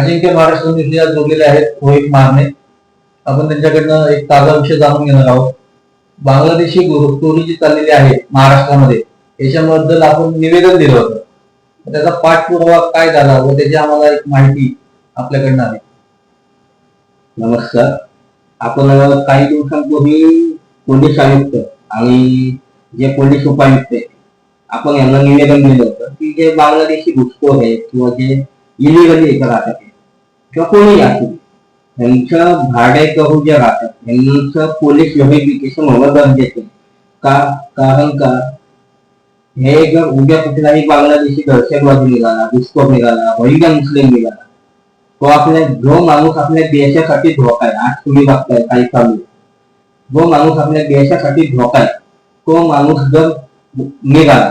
अजिंक्य महाराष्ट्र न्यूजला आज जोडलेले आहेत रोहित मारणे आपण त्यांच्याकडनं एक ताजा विषय जाणून घेणार आहोत. बांगलादेशी घुसखोरी जी चाललेली आहे महाराष्ट्रामध्ये. याच्याबद्दल आपण निवेदन दिलं होतं. त्याचा पाठपुरावा काय झाला व त्याची आम्हाला एक माहिती आपल्याकडनं आली. नमस्कार. आपण काही दिवसांपूर्वी पोलीस आयुक्त आणि जे पोलीस उपायुक्त आहेत आपण यांना निवेदन दिलं होतं की जे बांगलादेशी घुसखोर आहेत किंवा जे इलिगली इथं राहतात किंवा कोणी जे राहतात. पोलीस व्हेरिफिकेशन होणं गरजेचं का? कारण का? हे जर उद्या कुठलाही बांगलादेशी दहशतवादी निघाला, घुसखोर निघाला मुस्लिम निघाला तो आपल्या, जो माणूस आपल्या देशासाठी धोका आहे, आज तुम्ही बघताय, काही चालू जो माणूस आपल्या देशासाठी धोका आहे तो माणूस जर निघाला,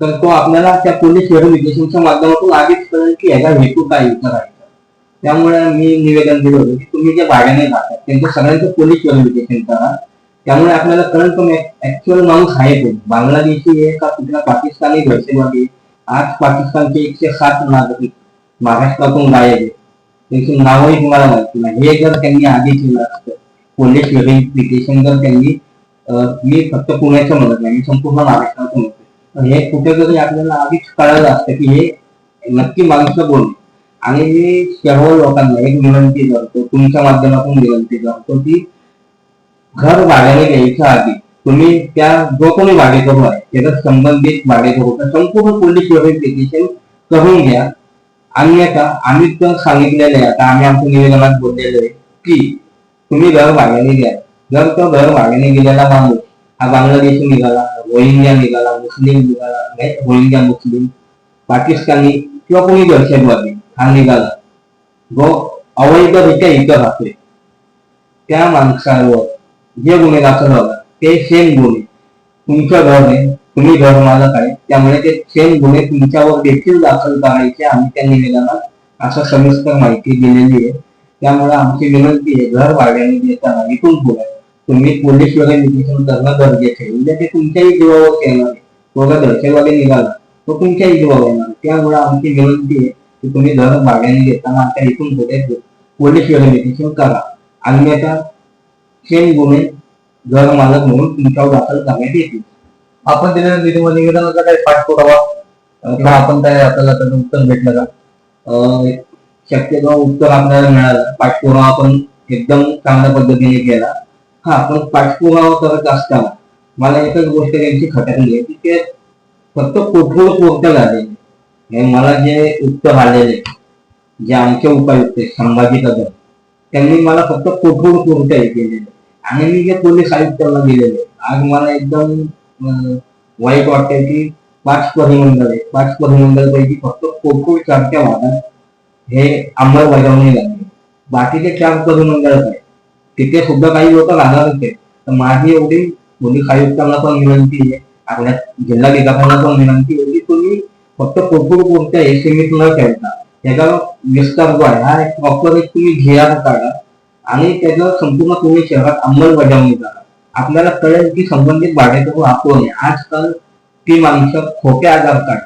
तर तो आपल्याला त्या पोलीस व्हेरिफिकेशनच्या माध्यमातून आधीच कळेल की ह्याचा हेतू काय करायचा त्यामुळे मी निवेदन दिलं होतं की तुम्ही जे भाड्याने राहतात त्यांचं सगळ्यांचं पोलीस व्हेरिफिकेशन करा त्यामुळे आपल्याला कळेल तो ऍक्च्युअल माणूस आहे तो. बांगलादेशी आहे का कुठला पाकिस्तानी दहशतवादी आज पाकिस्तानचे एकशे सात नागरिक महाराष्ट्रातून गायब आहे त्यांची नावही तुम्हाला माहिती नाही. हे जर त्यांनी आधी केलं असतं पोलीस व्हेरिफिकेशन जर त्यांनी मी फक्त पुण्याचं म्हणत नाही मी संपूर्ण महाराष्ट्रातून हे कुठे हे कुठेतरी आपल्याला आधीच कळालं असतं की हे नक्की माणसं बोलणे आणि मी सर्व लोकांना एक विनंती करतो तुमच्या माध्यमातून विनंती करतो की घर भाड्याने घ्यायच्या आधी तुम्ही त्या जो कोणी भाडेकरू आहे त्याचा संबंधित भाडेकरूचा संपूर्ण पोलीस व्हेरिफिकेशन करून घ्या. अन्यथा आम्ही तर सांगितलेलं आहे आता आम्ही आमच्या निवेदनात बोललेलो आहे की तुम्ही घर भाड्याने घ्या. जर तो घर भाड्याने गेलेला माणूस हा बांगलादेशी निघाला रोहिंग्या निघाला मुस्लिम निघाला नाही, रोहिंग्या मुस्लिम पाकिस्तानी किंवा कोणी दहशतवादी हा निघाला. जो अवैधरित्या इथं राहतोय त्या माणसावर जे गुन्हे दाखल होतात ते सेम गुन्हे. तुमच्या घर तुम्ही घर मालक आहे त्यामुळे ते सेम गुन्हे तुमच्यावर देखील दाखल करायचे आम्ही त्या निवेदनात असं सविस्तर माहिती दिलेली आहे. त्यामुळे आमची विनंती आहे घर भाड्याने देताना इथून पुढे तुम्ही पोलीस वगैरे निरीक्षण करणं गरजेचं आहे. उद्या ते तुमच्याही जीवावर येणार आहे. तो दहशतवादी निघाला तो तुमच्याही जीवावर येणार त्यामुळे आमची विनंती आहे की तुम्ही घर भाड्याने घेताना आता इथून कुठे पोलीस व्हेरिफिकेशन करा. अन्यथा सेम गुन्हे घर मालक म्हणून तुमच्यावर दाखल करण्यात येतील. आपण दिलेल्या निधी निवेदनाचा काही पाठपुरावा किंवा आपण काय आपल्याला त्याचं उत्तर भेटलं का? शक्यतो उत्तर आपल्याला मिळालं. पाठपुरावा आपण एकदम चांगल्या पद्धतीने केला. हा पण पाठपुरावा करत असताना मला एकच गोष्ट त्यांची खटकली आहे की ते फक्त कोठोळ कोर्ट आले हे मला जे उत्तर आलेले जे आमचे उपायुक्त संभाजी कदम त्यांनी मला फक्त कोठून कोणत्याही केलेले आणि मी जे पोलीस आयुक्तांना दिलेले आज मला एकदम वाईट वाटतंय की पाच परिमंडळ आहे पाच परिमंडळपैकी फक्त कोठोळ चारच्या वादात हे अंमलबजावणी लागली बाकीचे चार परिमंडळ आहे तिथे सुद्धा काही लोक राहणारच आहेत तर माझी एवढी पोलीस आयुक्तांना पण विनंती आहे. आपल्या जिल्हाधिकाऱ्यांना पण विनंती आहे की तुम्ही फक्त कुरकुर कोणत्या हे सीमित न ठेवता त्याचा विस्तार जो आहे हा एक प्रॉपर एक तुम्ही जी काढा आणि त्याचं संपूर्ण तुम्ही शहरात अंमलबजावणी करा. आपल्याला कळेल की संबंधित भाडेकरू आपण आहे आजकाल ती माणसं खोटे आधार कार्ड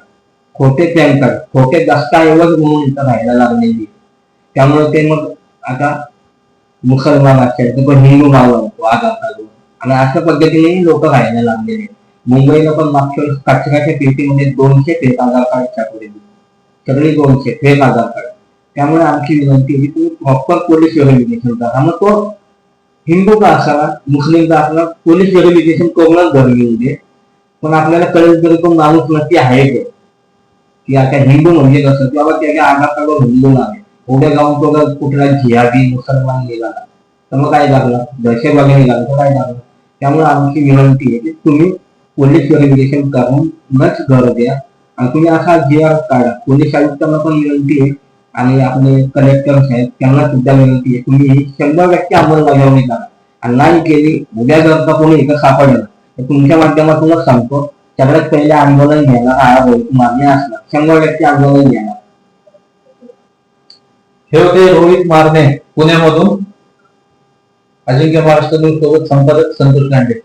खोटे पॅन कार्ड खोटे दस्ताऐवज म्हणून इथं राहायला लागलेली. त्यामुळे ते मग आता मुसलमान असेल तर हिंदू नाव आधार कार्ड आणि अशा पद्धतीने लोक राहायला लागलेले. आहेत. मुंबईला पण मागच्या वेळेस कचऱ्याच्या पेटीमध्ये दोनशे फेक आधार कार्ड छापलेले सगळी दोनशे फेक आधार कार्ड त्यामुळे आमची विनंती ही तुम्ही प्रॉपर पोलीस व्हेरिफिकेशन करा. मग तो हिंदू का असावा? मुस्लिम का असावा? पोलीस व्हेरिफिकेशन करूनच घर दे. पण आपल्याला कळेल तरी तो माणूस नक्की आहे की आता हिंदू म्हणजे कसं? की बाबा त्याच्या आधार कार्डवर हिंदू नाही. आहे उद्या जाऊन तो जर कुठला जिहादी मुसलमान गेला तर मग काय लागलं दहशतवादी निघाला तर काय लागलं त्यामुळे आमची विनंती आहे की तुम्ही पोलीस व्हेरिफिकेशन करूनच घर द्या. आणि तुम्ही असा जी आर काढा. पोलीस आयुक्तांना पण विनंती आहे. आणि आपले कलेक्टर आहेत त्यांना सुद्धा विनंती आहे. तुम्ही शंभर टक्के अंमलबजावणी करा. आणि नाही केली उद्या जर का कोणी इथं सापडलं तर तुमच्या माध्यमातूनच सांगतो. सगळ्यात पहिले आंदोलन घ्यायला हा रोहित मान्य असणार. शंभर टक्के आंदोलन घ्यायला हे होते रोहित मारणे पुण्यामधून. अजिंक्य महाराष्ट्र न्यूज सोबत संपादक संतोष गांडे.